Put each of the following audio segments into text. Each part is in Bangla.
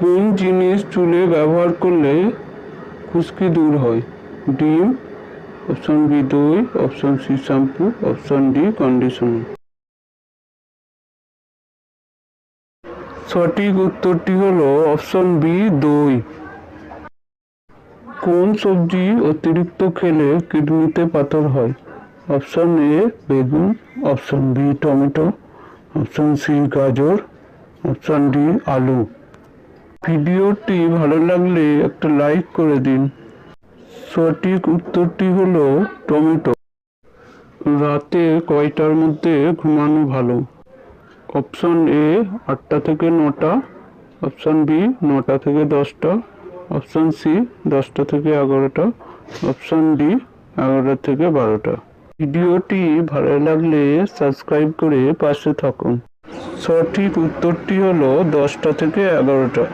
কোন জিনিস চুলে ব্যবহার করলে খুশকি দূর হয়? ডিম, অপশন বি দই, option C shampoo, option D conditioner. সঠিক উত্তরটি হলো অপশন বি দই। কোন সবজি অতিরিক্ত খেলে কিডনিতে পাথর হয়? অপশন এ বেগুন, option B tomato, option C গাজর অপশন ডি আলু। ভিডিওটি ভালো লাগলে একটা লাইক করে দিন। সঠিক উত্তরটি হলো টমেটো। রাতে কয়টার মধ্যে ঘুমানো ভালো? অপশন এ, আটটা থেকে নটা। অপশন বি, নটা থেকে দশটা। অপশন সি, দশটা থেকে এগারোটা। অপশন ডি, এগারোটা থেকে বারোটা। ভিডিওটি ভালো লাগলে সাবস্ক্রাইব করে পাশে থাকুন। সঠিক উত্তরটি হলো দশটা থেকে এগারোটা।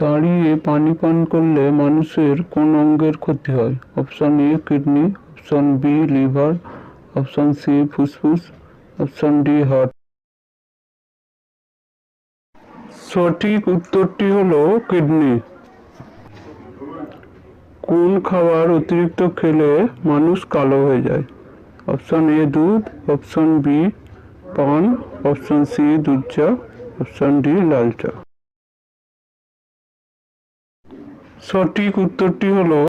দাঁড়িয়ে পানি পান করলে মানুষের কোন অঙ্গের ক্ষতি হয়? Option A kidney option B liver option C ফুসফুস অপশন ডি হার্ট সঠিক উত্তরটি হলো কিডনি কোন খাবার অতিরিক্ত খেলে মানুষ কালো হয়ে যায়। অপশন এ দুধ অপশন বি পান অপশন সি চা অপশন ডি লাল চা সঠিক উত্তরটি হলো